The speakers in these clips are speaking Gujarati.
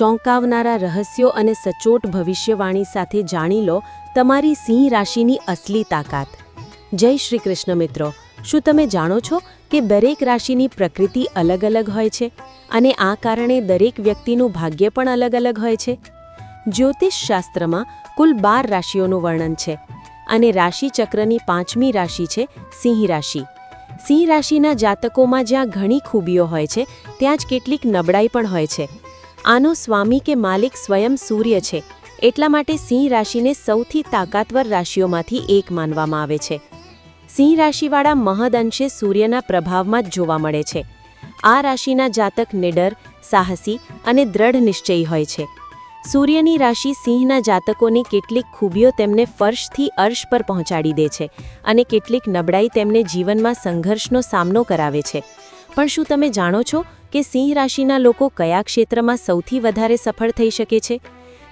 ચોંકાવનારા રહસ્યો અને સચોટ ભવિષ્યવાણી સાથે જાણી લો તમારી સિંહ રાશિની અસલી તાકાત. જય શ્રી કૃષ્ણ મિત્રો. શું તમે જાણો છો કે દરેક રાશિની પ્રકૃતિ અલગ અલગ હોય છે? અને આ કારણે દરેક વ્યક્તિનું ભાગ્ય પણ અલગ અલગ હોય છે? જ્યોતિષ શાસ્ત્રમાં કુલ બાર રાશિઓનું વર્ણન છે. અને રાશિચક્રની પાંચમી રાશિ છે સિંહ રાશિ. સિંહ રાશિના જાતકોમાં જ્યાં ઘણી ખૂબીઓ હોય છે, ત્યાં જ કેટલીક નબળાઈ પણ હોય છે. આનો સ્વામી કે માલિક સ્વયં સૂર્ય છે, એટલા માટે સિંહ રાશિને સૌથી તાકાતવર રાશિઓમાંથી એક માનવામાં આવે છે. સિંહ રાશિવાળા મહદઅંશે સૂર્યના પ્રભાવમાં જ જોવા મળે છે. આ રાશિના જાતક નિડર, સાહસી અને દ્રઢ નિશ્ચયી હોય છે. સૂર્યની રાશિ સિંહના જાતકોની કેટલીક ખૂબીઓ તેમને ફર્શથી અર્શ પર પહોંચાડી દે છે અને કેટલીક નબળાઈ તેમને જીવનમાં સંઘર્ષનો સામનો કરાવે છે. પણ શું તમે જાણો છો કે સિંહ રાશિના લોકો કયા ક્ષેત્રમાં સૌથી વધારે સફળ થઈ શકે છે?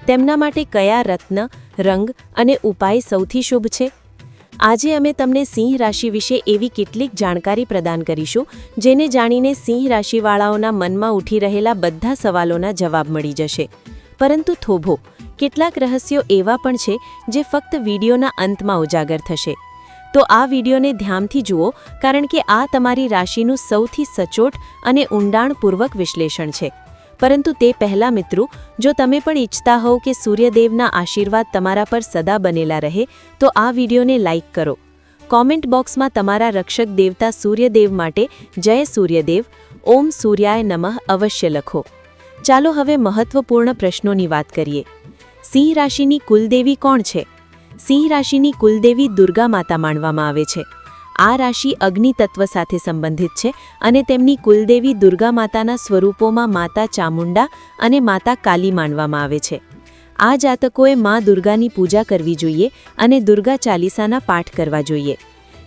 તેમના માટે કયા રત્ન, રંગ અને ઉપાય સૌથી શુભ છે? આજે અમે તમને સિંહ રાશિ વિશે એવી કેટલીક જાણકારી પ્રદાન કરીશું, જેને જાણીને સિંહ રાશિવાળાઓના મનમાં ઉઠી રહેલા બધા સવાલોના જવાબ મળી જશે. પરંતુ થોભો, કેટલાક રહસ્યો એવા પણ છે, જે ફક્ત વિડીયોના અંતમાં ઉજાગર થશે. તો આ વિડીયોને ધ્યાનથી જુઓ, કારણ કે આ તમારી રાશિનું સૌથી સચોટ અને ઊંડાણપૂર્વક વિશ્લેષણ છે. પરંતુ તે પહેલાં મિત્રો, જો તમે પણ ઈચ્છતા હોવ કે સૂર્યદેવના આશીર્વાદ તમારા પર સદા બનેલા રહે, તો આ વિડીયોને લાઇક કરો. કોમેન્ટ બોક્સમાં તમારા રક્ષક દેવતા સૂર્યદેવ માટે જય સૂર્યદેવ, ઓમ સૂર્યાય નમઃ અવશ્ય લખો. ચાલો હવે મહત્વપૂર્ણ પ્રશ્નોની વાત કરીએ. સિંહ રાશિની કુલદેવી કોણ છે? સિંહ રાશિની કુલદેવી દુર્ગા માતા માનવામાં આવે છે. આ રાશિ અગ્નિ તત્વ સાથે સંબંધિત છે અને તેમની કુલદેવી દુર્ગા માતાના સ્વરૂપોમાં માતા ચામુંડા અને માતા કાલી માનવામાં આવે છે. આ જાતકોએ મા દુર્ગાની પૂજા કરવી જોઈએ અને દુર્ગા ચાલીસાના પાઠ કરવા જોઈએ.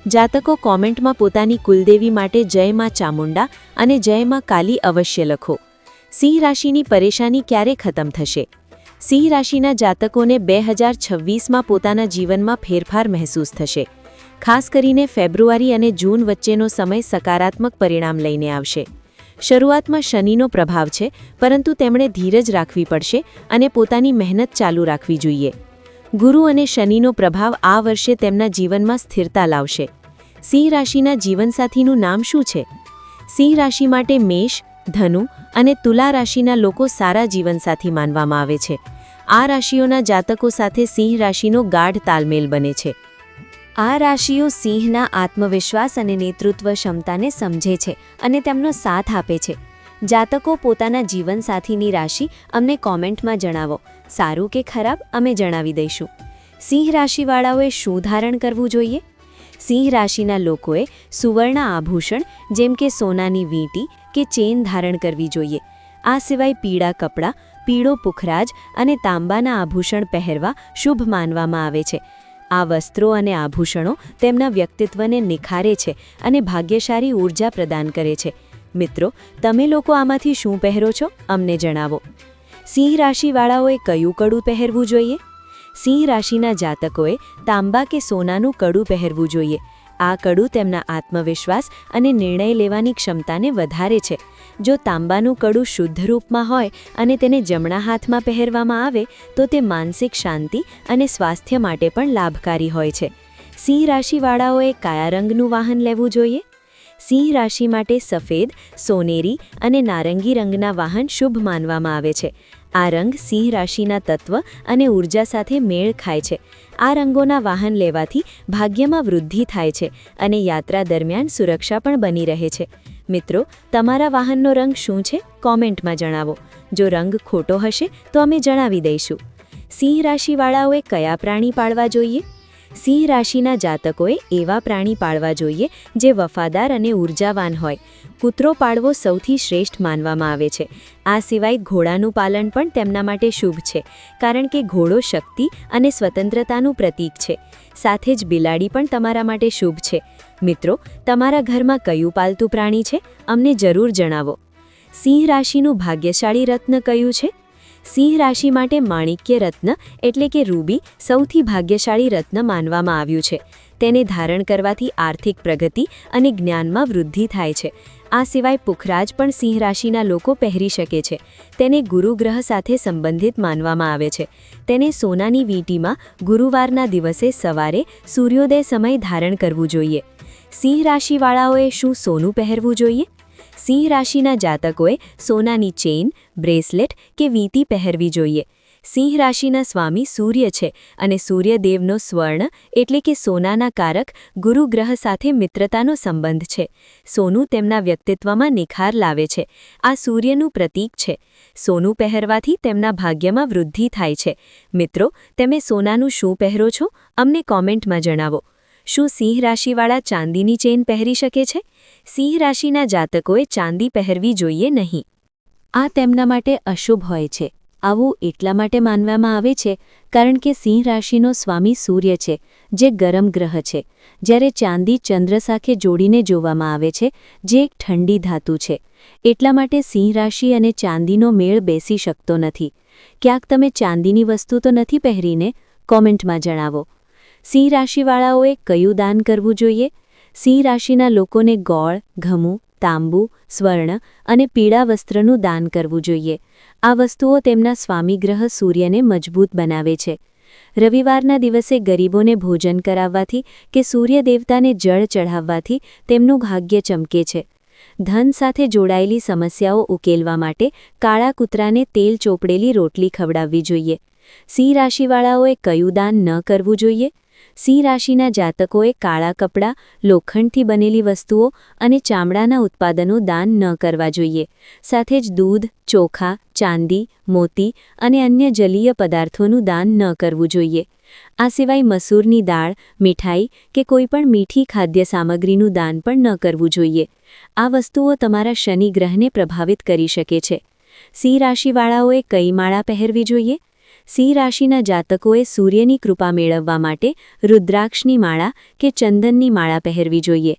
જાતકો કોમેન્ટમાં પોતાની કુલદેવી માટે જય માં ચામુંડા અને જય માં કાલી અવશ્ય લખો. સિંહ રાશિની પરેશાની ક્યારે ખતમ થશે? સિંહ રાશિના જાતકોને બે હજાર છવ્વીસમાં પોતાના જીવનમાં ફેરફાર મહેસૂસ થશે. ખાસ કરીને ફેબ્રુઆરી અને જૂન વચ્ચેનો સમય સકારાત્મક પરિણામ લઈને આવશે. શરૂઆતમાં શનિનો પ્રભાવ છે, પરંતુ તેમણે ધીરજ રાખવી પડશે અને પોતાની મહેનત ચાલુ રાખવી જોઈએ. ગુરુ અને શનિનો પ્રભાવ આ વર્ષે તેમના જીવનમાં સ્થિરતા લાવશે. સિંહ રાશિના જીવનસાથીનું નામ શું છે? સિંહ રાશિ માટે મેષ, ધનુ અને તુલા રાશિના લોકો સારા જીવનસાથી માનવામાં આવે છે. આ રાશિઓના જાતકો સાથે સિંહ રાશિનો ગાઢ તાલમેલ બને છે. આ રાશિઓ સિંહના આત્મવિશ્વાસ અને નેતૃત્વ ક્ષમતાને સમજે છે અને તેમનો સાથ આપે છે. જાતકો પોતાના જીવનસાથીની રાશિ અમને કોમેન્ટમાં જણાવો. સારું કે ખરાબ અમે જણાવી દઈશું. સિંહ રાશિવાળાઓએ શું ધારણ કરવું જોઈએ? સિંહ રાશિના લોકોએ સુવર્ણ આભૂષણ જેમ કે સોનાની વીંટી કે ચેન ધારણ કરવી જોઈએ. આ સિવાય પીળા કપડાં, પીળો પુખરાજ અને તાંબાના આભૂષણ પહેરવા શુભ માનવામાં આવે છે. આ વસ્ત્રો અને આભૂષણો તેમના વ્યક્તિત્વને નિખારે છે અને ભાગ્યશાળી ઊર્જા પ્રદાન કરે છે. મિત્રો, તમે લોકો આમાંથી શું પહેરો છો? અમને જણાવો. સિંહ રાશિવાળાઓએ કયું કડું પહેરવું જોઈએ? સિંહ રાશિના જાતકોએ તાંબા કે સોનાનું કડું પહેરવું જોઈએ. આ કડું તેમના આત્મવિશ્વાસ અને નિર્ણય લેવાની ક્ષમતાને વધારે છે. જો તાંબાનું કડું શુદ્ધ રૂપમાં હોય અને તેને જમણા હાથમાં પહેરવામાં આવે, તો તે માનસિક શાંતિ અને સ્વાસ્થ્ય માટે પણ લાભકારી હોય છે. સિંહ રાશિવાળાઓએ કયા રંગનું વાહન લેવું જોઈએ? સિંહ રાશિ માટે સફેદ, સોનેરી અને નારંગી રંગના વાહન શુભ માનવામાં આવે છે. આ રંગ સિંહ રાશિના તત્વ અને ઊર્જા સાથે મેળ ખાય છે. આ રંગોના વાહન લેવાથી ભાગ્યમાં વૃદ્ધિ થાય છે અને યાત્રા દરમિયાન સુરક્ષા પણ બની રહે છે. મિત્રો, તમારા વાહનનો રંગ શું છે? કોમેન્ટમાં જણાવો. જો રંગ ખોટો હશે, તો અમે જણાવી દઈશું. સિંહ રાશિવાળાઓએ કયા પ્રાણી પાળવા જોઈએ? સિંહ રાશિના જાતકોએ એવા પ્રાણી પાળવા જોઈએ જે વફાદાર અને ઉર્જાવાન હોય. કૂતરો પાળવો સૌથી શ્રેષ્ઠ માનવામાં આવે છે. આ સિવાય ઘોડાનું પાલન પણ તેમના માટે શુભ છે, કારણ કે ઘોડો શક્તિ અને સ્વતંત્રતાનું પ્રતીક છે. સાથે જ બિલાડી પણ તમારા માટે શુભ છે. મિત્રો, તમારા ઘરમાં કયું પાલતું પ્રાણી છે? અમને જરૂર જણાવો. સિંહ રાશિનું ભાગ્યશાળી રત્ન કયું છે? સિંહ રાશિ માટે માણિક્ય રત્ન એટલે કે રૂબી સૌથી ભાગ્યશાળી રત્ન માનવામાં આવ્યું છે. તેને ધારણ કરવાથી આર્થિક પ્રગતિ અને જ્ઞાનમાં વૃદ્ધિ થાય છે. આ સિવાય પુખરાજ પણ સિંહ રાશિના લોકો પહેરી શકે છે. તેને ગુરુગ્રહ સાથે સંબંધિત માનવામાં આવે છે. તેને સોનાની વીંટીમાં ગુરુવારના દિવસે સવારે સૂર્યોદય સમય ધારણ કરવું જોઈએ. સિંહ રાશિવાળાઓએ શું સોનું પહેરવું જોઈએ? સિંહ રાશિના જાતકોએ સોનાની ચેઇન, બ્રેસલેટ કે વીંટી પહેરવી જોઈએ. સિંહ રાશિના સ્વામી સૂર્ય છે અને સૂર્યદેવનો સ્વર્ણ એટલે કે સોનાના કારક ગુરુગ્રહ સાથે મિત્રતાનો સંબંધ છે. સોનું તેમના વ્યક્તિત્વમાં નિખાર લાવે છે. આ સૂર્યનું પ્રતીક છે. સોનું પહેરવાથી તેમના ભાગ્યમાં વૃદ્ધિ થાય છે. મિત્રો, તમે સોનાનું શું પહેરો છો? અમને કોમેન્ટમાં જણાવો. શું સિંહ રાશિવાળા ચાંદીની ચેન પહેરી શકે છે? સિંહ રાશિના જાતકોએ ચાંદી પહેરવી જોઈએ નહીં. આ તેમના માટે અશુભ હોય છે. આવું એટલા માટે માનવામાં આવે છે, કારણ કે સિંહ રાશિનો સ્વામી સૂર્ય છે, જે ગરમ ગ્રહ છે, જ્યારે ચાંદી ચંદ્ર સાથે જોડીને જોવામાં આવે છે, જે એક ઠંડી ધાતુ છે. એટલા માટે સિંહ રાશિ અને ચાંદીનો મેળ બેસી શકતો નથી. ક્યાંક તમે ચાંદીની વસ્તુ તો નથી પહેરીને કોમેન્ટમાં જણાવો. સિંહ રાશિવાળાઓએ કયું દાન કરવું જોઈએ? સિંહ રાશિના લોકોને ગોળ, ઘમું તાંબુ, સ્વર્ણ અને પીળા વસ્ત્રનું દાન કરવું જોઈએ. આ વસ્તુઓ તેમના સ્વામી ગ્રહ સૂર્યને મજબૂત બનાવે છે. રવિવારના દિવસે ગરીબોને ભોજન કરાવવાથી કે સૂર્ય દેવતાને જળ ચઢાવવાથી તેમનું ભાગ્ય ચમકે છે. ધન સાથે જોડાયેલી સમસ્યાઓ ઉકેલવા માટે કાળા કૂતરાને તેલ ચોપડેલી રોટલી ખવડાવવી જોઈએ. સિંહ રાશિવાળાઓએ કયું દાન ન કરવું જોઈએ? સિંહ રાશિના જાતકોએ કાળા કપડાં, લોખંડથી બનેલી વસ્તુઓ અને ચામડાના ઉત્પાદનો દાન ન કરવા જોઈએ. સાથે જ દૂધ, ચોખા, ચાંદી, મોતી અને અન્ય જલીય પદાર્થોનું દાન ન કરવું જોઈએ. આ સિવાય મસૂરની દાળ, મીઠાઈ કે કોઈપણ મીઠી ખાદ્ય સામગ્રીનું દાન પણ ન કરવું જોઈએ. આ વસ્તુઓ તમારા શનિ ગ્રહને પ્રભાવિત કરી શકે છે. સિંહ રાશિવાળાઓએ કઈ માળા પહેરવી જોઈએ? સિંહ રાશિના જાતકોએ સૂર્યની કૃપા મેળવવા માટે રુદ્રાક્ષની માળા કે ચંદનની માળા પહેરવી જોઈએ.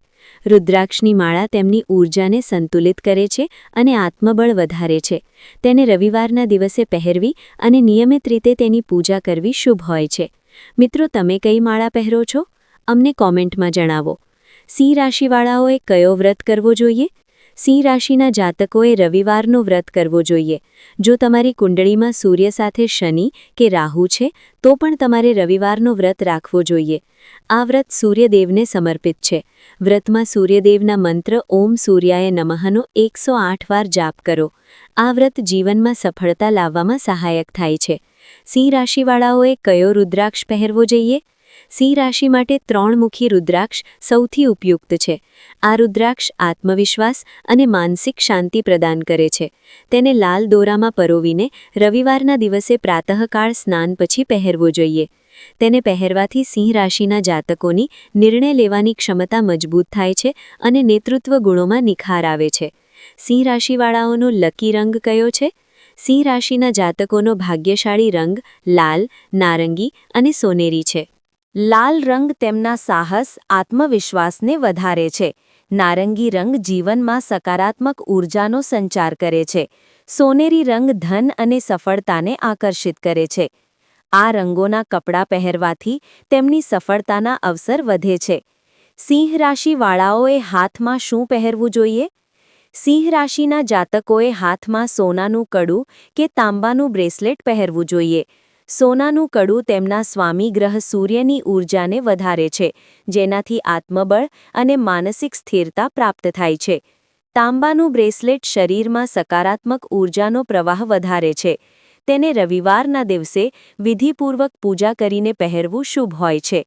રુદ્રાક્ષની માળા તેમની ઊર્જાને સંતુલિત કરે છે અને આત્મબળ વધારે છે. તેને રવિવારના દિવસે પહેરવી અને નિયમિત રીતે તેની પૂજા કરવી શુભ હોય છે. મિત્રો, તમે કઈ માળા પહેરો છો? અમને કોમેન્ટમાં જણાવો. સિંહ રાશિવાળાઓએ કયો વ્રત કરવો જોઈએ? સિંહ રાશિના જાતકોએ રવિવારનો વ્રત કરવો જોઈએ. જો તમારી કુંડળીમાં સૂર્ય સાથે શનિ કે રાહુ છે, તો પણ તમારે રવિવારનો વ્રત રાખવો જોઈએ. આ વ્રત સૂર્યદેવને સમર્પિત છે. વ્રતમાં સૂર્યદેવના મંત્ર ઓમ સૂર્યાય નમઃનો એકસો વાર જાપ કરો. આ વ્રત જીવનમાં સફળતા લાવવામાં સહાયક થાય છે. સિંહ રાશિવાળાઓએ કયો રુદ્રાક્ષ પહેરવો જોઈએ? સિંહ રાશિ માટે ત્રણમુખી રુદ્રાક્ષ સૌથી ઉપયુક્ત છે. આ રુદ્રાક્ષ આત્મવિશ્વાસ અને માનસિક શાંતિ પ્રદાન કરે છે. તેને લાલ દોરામાં પરોવીને રવિવારના દિવસે પ્રાતઃકાળ સ્નાન પછી પહેરવો જોઈએ. તેને પહેરવાથી સિંહ રાશિના જાતકોની નિર્ણય લેવાની ક્ષમતા મજબૂત થાય છે અને નેતૃત્વ ગુણોમાં નિખાર આવે છે. સિંહ રાશિવાળાઓનો લકી રંગ કયો છે? સિંહ રાશિના જાતકોનો ભાગ્યશાળી રંગ લાલ, નારંગી અને સોનેરી છે. લાલ રંગ તેમના સાહસ, આત્મવિશ્વાસને વધારે છે. નારંગી રંગ જીવનમાં સકારાત્મક ઊર્જાનો સંચાર કરે છે. સોનેરી રંગ ધન અને સફળતાને આકર્ષિત કરે છે. આ રંગોના કપડાં પહેરવાથી તેમની સફળતાના અવસર વધે છે. સિંહ રાશિવાળાઓએ હાથમાં શું પહેરવું જોઈએ? સિંહ રાશિના જાતકોએ હાથમાં સોનાનું કડું કે તાંબાનું બ્રેસલેટ પહેરવું જોઈએ. સોનાનું કડું તેમના સ્વામી ગ્રહ સૂર્યની ઊર્જાને વધારે છે, જેનાથી આત્મબળ અને માનસિક સ્થિરતા પ્રાપ્ત થાય છે. તાંબાનું બ્રેસલેટ શરીરમાં સકારાત્મક ઊર્જાનો પ્રવાહ વધારે છે. તેને રવિવારના દિવસે વિધિપૂર્વક પૂજા કરીને પહેરવું શુભ હોય છે.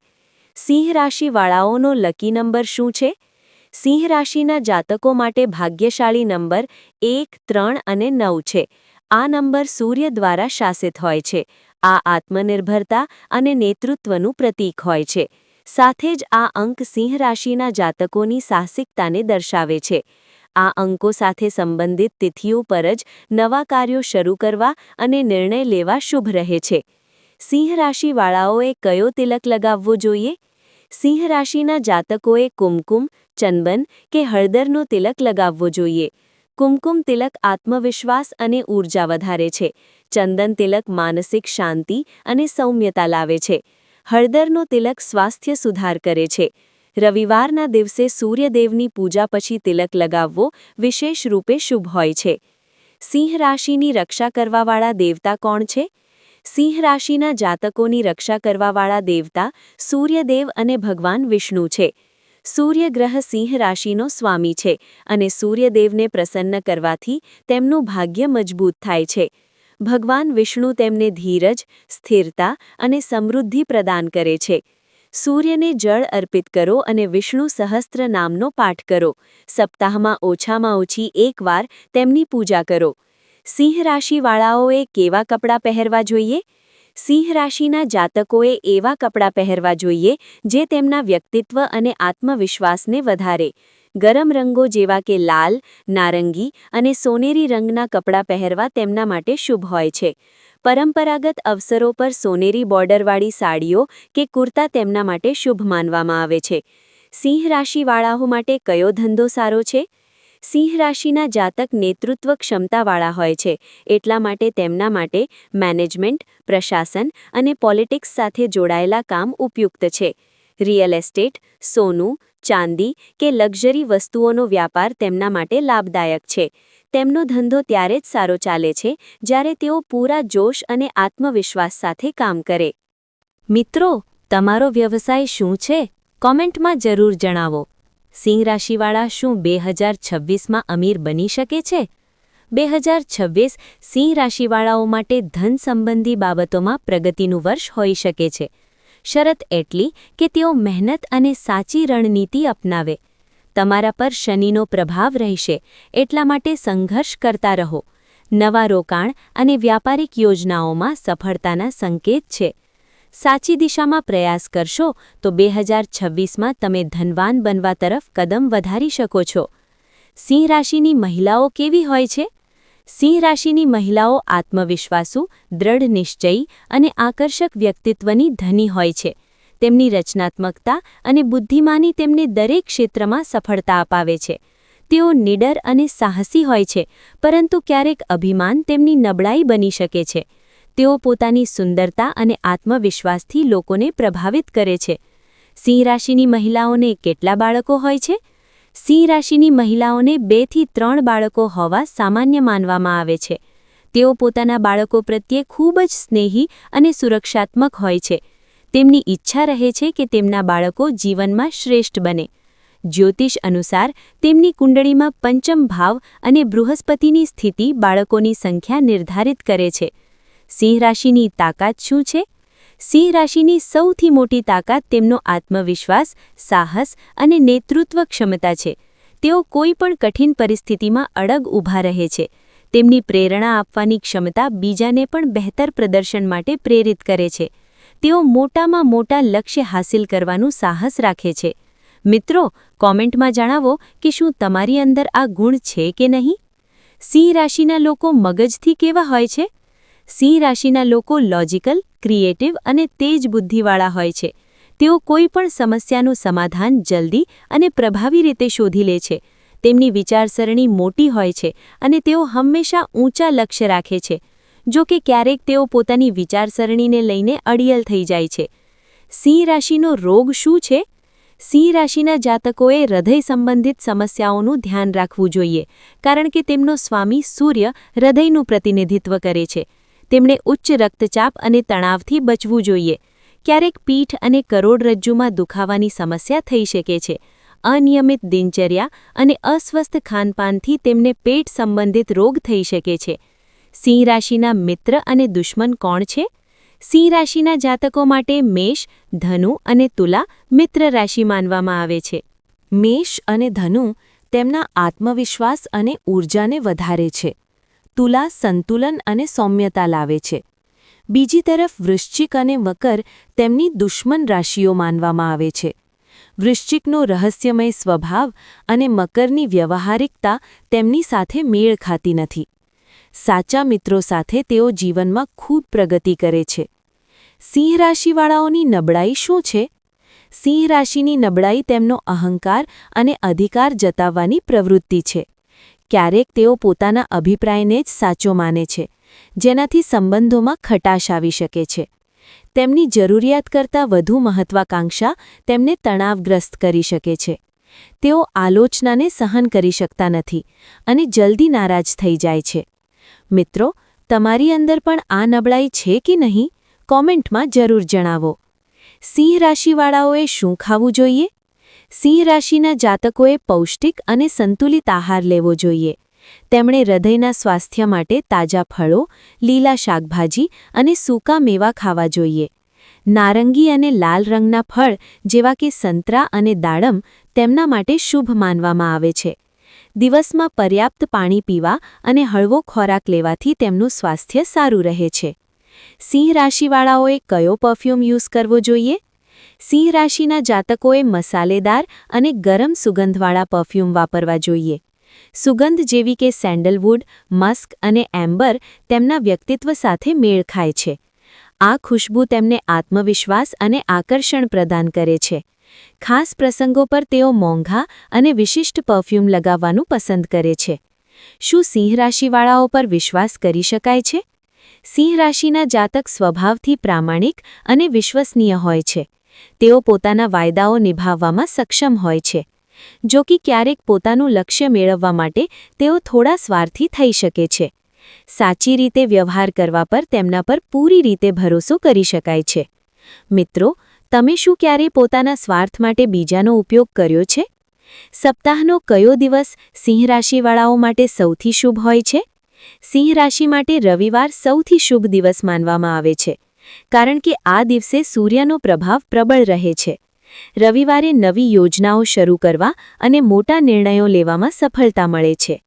સિંહ રાશિવાળાઓનો લકી નંબર શું છે? સિંહ રાશિના જાતકો માટે ભાગ્યશાળી નંબર એક, ત્રણ અને નવ છે. આ નંબર સૂર્ય દ્વારા શાસિત હોય છે. આ આત્મનિર્ભરતા અને નેતૃત્વનું પ્રતીક હોય છે. સાથે જ આ અંક સિંહ રાશિના જાતકોની સાહસિકતાને દર્શાવે છે. આ અંકો સાથે સંબંધિત તિથિઓ પર જ નવા કાર્યો શરૂ કરવા અને નિર્ણય લેવા શુભ રહે છે. સિંહ રાશિવાળાઓએ કયો તિલક લગાવવો જોઈએ? સિંહ રાશિના જાતકોએ કુમકુમ, ચંદન કે હળદરનો તિલક લગાવવો જોઈએ. કુમકુમ તિલક આત્મવિશ્વાસ અને ઊર્જા વધારે છે. ચંદન તિલક માનસિક શાંતિ અને સૌમ્યતા લાવે છે. હળદરનો તિલક સ્વાસ્થ્ય સુધાર કરે છે. રવિવારના દિવસે સૂર્યદેવની પૂજા પછી તિલક લગાવવો વિશેષ રૂપે શુભ હોય છે. સિંહ રાશિની રક્ષા કરવાવાળા દેવતા કોણ છે? સિંહ રાશિના જાતકોની રક્ષા કરવાવાળા દેવતા સૂર્યદેવ અને ભગવાન વિષ્ણુ છે. સૂર્યગ્રહ સિંહ રાશિનો સ્વામી છે અને સૂર્યદેવને પ્રસન્ન કરવાથી તેમનું ભાગ્ય મજબૂત થાય છે. ભગવાન વિષ્ણુ તેમને ધીરજ, સ્થિરતા અને સમૃદ્ધિ પ્રદાન કરે છે. સૂર્યને જળ અર્પિત કરો અને વિષ્ણુ સહસ્ત્ર નામનો પાઠ કરો. સપ્તાહમાં ઓછામાં ઓછી એકવાર તેમની પૂજા કરો. સિંહ રાશિવાળાઓએ કેવા કપડાં પહેરવા જોઈએ? સિંહ રાશિના જાતકોએ એવા કપડાં પહેરવા જોઈએ જે તેમના વ્યક્તિત્વ અને આત્મવિશ્વાસને વધારે. ગરમ રંગો જેવા કે લાલ, નારંગી અને સોનેરી રંગના કપડાં પહેરવા તેમના માટે શુભ હોય છે. પરંપરાગત અવસરો પર સોનેરી બોર્ડરવાળી સાડીઓ કે કુર્તા તેમના માટે શુભ માનવામાં આવે છે. સિંહ રાશિવાળાઓ માટે કયો ધંધો સારો છે? સિંહ રાશિના જાતક નેતૃત્વ ક્ષમતાવાળા હોય છે, એટલા માટે તેમના માટે મેનેજમેન્ટ, પ્રશાસન અને પોલિટિક્સ સાથે જોડાયેલા કામ ઉપયુક્ત છે. રિયલ એસ્ટેટ, સોનું, ચાંદી કે લક્ઝરી વસ્તુઓનો વ્યાપાર તેમના માટે લાભદાયક છે. તેમનો ધંધો ત્યારે જ સારો ચાલે છે, જ્યારે તેઓ પૂરા જોશ અને આત્મવિશ્વાસ સાથે કામ કરે. મિત્રો, તમારો વ્યવસાય શું છે? કોમેન્ટમાં જરૂર જણાવો. સિંહ રાશિવાળા શું બે હજાર છવ્વીસમાં અમીર બની શકે છે? બે હજાર છવ્વીસ સિંહ રાશિવાળાઓ માટે ધન સંબંધી બાબતોમાં પ્રગતિનું વર્ષ હોઈ શકે છે. શરત એટલી કે તેઓ મહેનત અને સાચી રણનીતિ અપનાવે. તમારા પર શનિનો પ્રભાવ રહેશે, એટલા માટે સંઘર્ષ કરતા રહો. નવા રોકાણ અને વ્યાપારિક યોજનાઓમાં સફળતાના સંકેત છે. સાચી દિશામાં પ્રયાસ કરશો, તો બે હજાર છવ્વીસમાં તમે ધનવાન બનવા તરફ કદમ વધારી શકો છો. સિંહ રાશિની મહિલાઓ કેવી હોય છે? સિંહ રાશિની મહિલાઓ આત્મવિશ્વાસુ, દ્રઢ નિશ્ચયી અને આકર્ષક વ્યક્તિત્વની ધની હોય છે. તેમની રચનાત્મકતા અને બુદ્ધિમાની તેમને દરેક ક્ષેત્રમાં સફળતા અપાવે છે. તેઓ નિડર અને સાહસી હોય છે, પરંતુ ક્યારેક અભિમાન તેમની નબળાઈ બની શકે છે. તેઓ પોતાની સુંદરતા અને આત્મવિશ્વાસથી લોકોને પ્રભાવિત કરે છે. સિંહ રાશિની મહિલાઓને કેટલા બાળકો હોય છે? સિંહ રાશિની મહિલાઓને બેથી ત્રણ બાળકો હોવા સામાન્ય માનવામાં આવે છે. તેઓ પોતાના બાળકો પ્રત્યે ખૂબ જ સ્નેહી અને સુરક્ષાત્મક હોય છે. તેમની ઈચ્છા રહે છે કે તેમના બાળકો જીવનમાં શ્રેષ્ઠ બને. જ્યોતિષ અનુસાર, તેમની કુંડળીમાં પંચમ ભાવ અને બૃહસ્પતિની સ્થિતિ બાળકોની સંખ્યા નિર્ધારિત કરે છે. સિંહ રાશિની તાકાત શું છે? સિંહ રાશિની સૌથી મોટી તાકાત તેમનો આત્મવિશ્વાસ, સાહસ અને નેતૃત્વ ક્ષમતા છે. તેઓ કોઈ પણ કઠિન પરિસ્થિતિમાં અડગ ઊભા રહે છે. તેમની પ્રેરણા આપવાની ક્ષમતા બીજાને પણ બહેતર પ્રદર્શન માટે પ્રેરિત કરે છે. તેઓ મોટામાં મોટા લક્ષ્ય હાંસિલ કરવાનું સાહસ રાખે છે. મિત્રો, કોમેન્ટમાં જણાવો કે શું તમારી અંદર આ ગુણ છે કે નહીં? સિંહ રાશિના લોકો મગજથી કેવા હોય છે? સિંહ રાશિના લોકો લોજિકલ ક્રિએટિવ અને તેજ બુદ્ધિવાળા હોય છે. તેઓ કોઈ પણ સમસ્યાનું સમાધાન જલ્દી અને પ્રભાવી રીતે શોધી લે છે. તેમની વિચારસરણી મોટી હોય છે અને તેઓ હંમેશા ઊંચા લક્ષ્ય રાખે છે. જો કે ક્યારેક તેઓ પોતાની વિચારસરણીને લઈને અડિયલ થઈ જાય છે. સિંહ રાશિનો રોગ શું છે? સિંહ રાશિના જાતકોએ હૃદય સંબંધિત સમસ્યાઓનું ધ્યાન રાખવું જોઈએ, કારણ કે તેમનો સ્વામી સૂર્ય હૃદયનું પ્રતિનિધિત્વ કરે છે. તેમણે ઉચ્ચ રક્તચાપ અને તણાવથી બચવું જોઈએ. ક્યારેક પીઠ અને કરોડરજ્જુમાં દુખાવાની સમસ્યા થઈ શકે છે. અનિયમિત દિનચર્યા અને અસ્વસ્થ ખાનપાનથી તેમને પેટ સંબંધિત રોગ થઈ શકે છે. સિંહ રાશિના મિત્ર અને દુશ્મન કોણ છે? સિંહ રાશિના જાતકો માટે મેષ, ધનુ અને તુલા મિત્ર રાશિ માનવામાં આવે છે. મેષ અને ધનુ તેમના આત્મવિશ્વાસ અને ઊર્જાને વધારે છે. તુલા, સંતુલન અને સૌમ્યતા લાવે છે. બીજી તરફ વૃશ્ચિક અને મકર તેમની દુશ્મન રાશિઓ માનવામાં આવે છે. વૃશ્ચિકનો રહસ્યમય સ્વભાવ અને મકરની વ્યવહારિકતા તેમની સાથે મેળ ખાતી નથી. સાચા મિત્રો સાથે તેઓ જીવનમાં ખૂબ પ્રગતિ કરે છે. સિંહ રાશિવાળાઓની નબળાઈ શું છે? સિંહ રાશિની નબળાઈ તેમનો અહંકાર અને અધિકાર જતાવવાની પ્રવૃત્તિ છે. ક્યારેક તેઓ પોતાના અભિપ્રાયને જ સાચો માને છે, જેનાથી સંબંધોમાં ખટાશ આવી શકે છે. તેમની જરૂરિયાત કરતાં વધુ મહત્વાકાંક્ષા તેમને તણાવગ્રસ્ત કરી શકે છે. તેઓ આલોચનાને સહન કરી શકતા નથી અને જલ્દી નારાજ થઈ જાય છે. મિત્રો, તમારી અંદર પણ આ નબળાઈ છે કે નહીં? કોમેન્ટમાં જરૂર જણાવો. સિંહ રાશિવાળાઓએ શું ખાવું જોઈએ? સિંહ રાશિના જાતકોએ પૌષ્ટિક અને સંતુલિત આહાર લેવો જોઈએ. તેમણે હૃદયના સ્વાસ્થ્ય માટે તાજા ફળો, લીલા શાકભાજી અને સૂકા મેવા ખાવા જોઈએ. નારંગી અને લાલ રંગના ફળ, જેવા કે સંતરા અને દાડમ, તેમના માટે શુભ માનવામાં આવે છે. દિવસમાં પર્યાપ્ત પાણી પીવા અને હળવો ખોરાક લેવાથી તેમનું સ્વાસ્થ્ય સારું રહે છે. સિંહ રાશિવાળાઓએ કયો પરફ્યુમ યુઝ કરવો જોઈએ? સિંહ રાશિના જાતકોએ મસાલેદાર અને ગરમ સુગંધવાળા પરફ્યુમ વાપરવા જોઈએ. સુગંધ જેવી કે સેન્ડલવુડ, મસ્ક અને એમ્બર તેમના વ્યક્તિત્વ સાથે મેળ ખાય છે. આ ખુશ્બુ તેમને આત્મવિશ્વાસ અને આકર્ષણ પ્રદાન કરે છે. ખાસ પ્રસંગો પર તેઓ મોંઘા અને વિશિષ્ટ પરફ્યુમ લગાવવાનું પસંદ કરે છે. શું સિંહ રાશિવાળાઓ પર વિશ્વાસ કરી શકાય છે? સિંહ રાશિના જાતક સ્વભાવથી પ્રામાણિક અને વિશ્વસનીય હોય છે. તેઓ પોતાના વાયદાઓ નિભાવવામાં સક્ષમ હોય છે. જો કે ક્યારેક પોતાનું લક્ષ્ય મેળવવા માટે તેઓ થોડા સ્વાર્થી થઈ શકે છે. સાચી રીતે વ્યવહાર કરવા પર તેમના પર પૂરી રીતે ભરોસો કરી શકાય છે. મિત્રો, તમે શું ક્યારે પોતાના સ્વાર્થ માટે બીજાનો ઉપયોગ કર્યો છે? સપ્તાહનો કયો દિવસ સિંહ રાશિવાળાઓ માટે સૌથી શુભ હોય છે? સિંહ રાશિ માટે રવિવાર સૌથી શુભ દિવસ માનવામાં આવે છે. કારણ કે આ દિવસે સૂર્યનો પ્રભાવ પ્રબળ રહે છે. રવિવારે નવી યોજનાઓ શરૂ કરવા અને મોટા નિર્ણયો લેવામાં સફળતા મળે છે.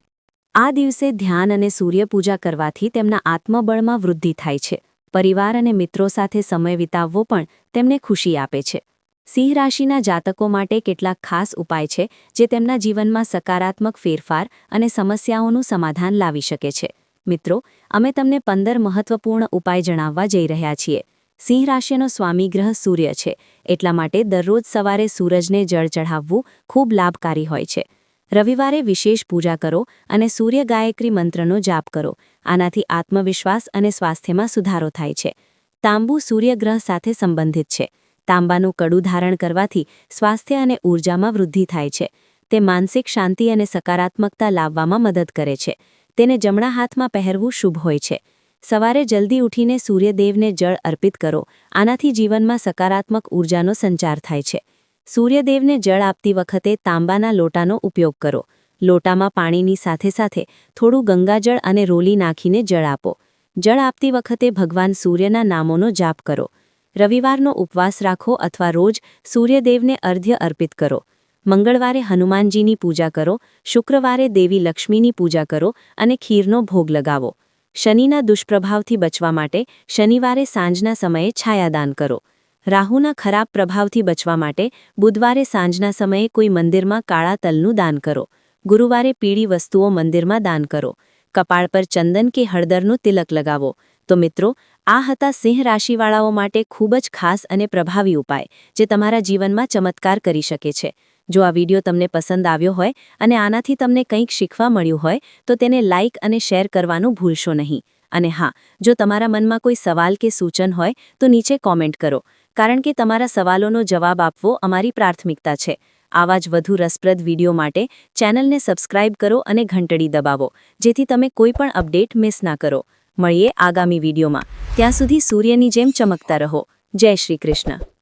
આ દિવસે ધ્યાન અને સૂર્યપૂજા કરવાથી તેમના આત્મબળમાં વૃદ્ધિ થાય છે. પરિવાર અને મિત્રો સાથે સમય વિતાવવો પણ તેમને ખુશી આપે છે. સિંહ રાશિના જાતકો માટે કેટલાક ખાસ ઉપાય છે જે તેમના જીવનમાં સકારાત્મક ફેરફાર અને સમસ્યાઓનું સમાધાન લાવી શકે છે. મિત્રો, અમે તમને પંદર મહત્વપૂર્ણ ઉપાય જણાવવા જઈ રહ્યા છીએ. સિંહ રાશિનો સ્વામી ગ્રહ સૂર્ય છે. એટલા માટે દરરોજ સવારે સૂરજને જળ ચઢાવવું ખૂબ લાભકારી હોય છે. રવિવારે વિશેષ પૂજા કરો અને સૂર્ય ગાયત્રી મંત્રનો જાપ કરો. આનાથી આત્મવિશ્વાસ અને સ્વાસ્થ્યમાં સુધારો થાય છે. તાંબુ સૂર્યગ્રહ સાથે સંબંધિત છે. તાંબાનું કડું ધારણ કરવાથી સ્વાસ્થ્ય અને ઊર્જામાં વૃદ્ધિ થાય છે. તે માનસિક શાંતિ અને સકારાત્મકતા લાવવામાં મદદ કરે છે. તેને જમણા હાથમાં પહેરવું શુભ હોય છે. સવારે જલ્દી ઉઠીને સૂર્યદેવને જળ અર્પિત કરો. આનાથી જીવનમાં સકારાત્મક ઊર્જાનો સંચાર થાય છે. સૂર્યદેવને જળ આપતી વખતે તાંબાના લોટાનો ઉપયોગ કરો. લોટામાં પાણીની સાથે સાથે થોડું ગંગાજળ અને રોલી નાખીને જળ આપો. જળ આપતી વખતે ભગવાન સૂર્યના નામોનો જાપ કરો. રવિવારનો ઉપવાસ રાખો અથવા રોજ સૂર્યદેવને અર્ધ્ય અર્પિત કરો. મંગળવારે હનુમાનજીની પૂજા કરો, શુક્રવારે દેવી લક્ષ્મીની પૂજા કરો અને ખીરનો ભોગ લગાવો. શનિના દુષ્પ્રભાવથી બચવા માટે શનિવારે સાંજના સમયે છાયાદાન કરો. રાહુના ખરાબ પ્રભાવથી બચવા માટે બુધવારે સાંજના સમયે કોઈ મંદિરમાં કાળા તલનું દાન કરો. ગુરુવારે પીળી વસ્તુઓ મંદિરમાં દાન કરો. કપાળ પર ચંદન કે હળદરનું તિલક લગાવો. તો મિત્રો, આ હતા સિંહ રાશિવાળાઓ માટે ખૂબ જ ખાસ અને પ્રભાવી ઉપાય, જે તમારા જીવનમાં ચમત્કાર કરી શકે છે. જો આ વીડિયો તમને પસંદ આવ્યો હોય અને આનાથી તમને કંઈક શીખવા મળ્યું હોય, તો તેને લાઇક અને શેર કરવાનું ભૂલશો નહીં. અને હા, જો તમારા મનમાં કોઈ સવાલ કે સૂચન હોય, તો નીચે કોમેન્ટ કરો. કારણ કે તમારા સવાલોનો જવાબ આપવો અમારી પ્રાથમિકતા છે. આવા જ વધુ રસપ્રદ વીડિયો માટે ચેનલને સબસ્ક્રાઇબ કરો અને ઘંટડી દબાવો, જેથી તમે કોઈ પણ અપડેટ મિસ ના કરો. મળીએ આગામી વિડીયોમાં. ત્યાં સુધી સૂર્યની જેમ ચમકતા રહો. જય શ્રી કૃષ્ણ.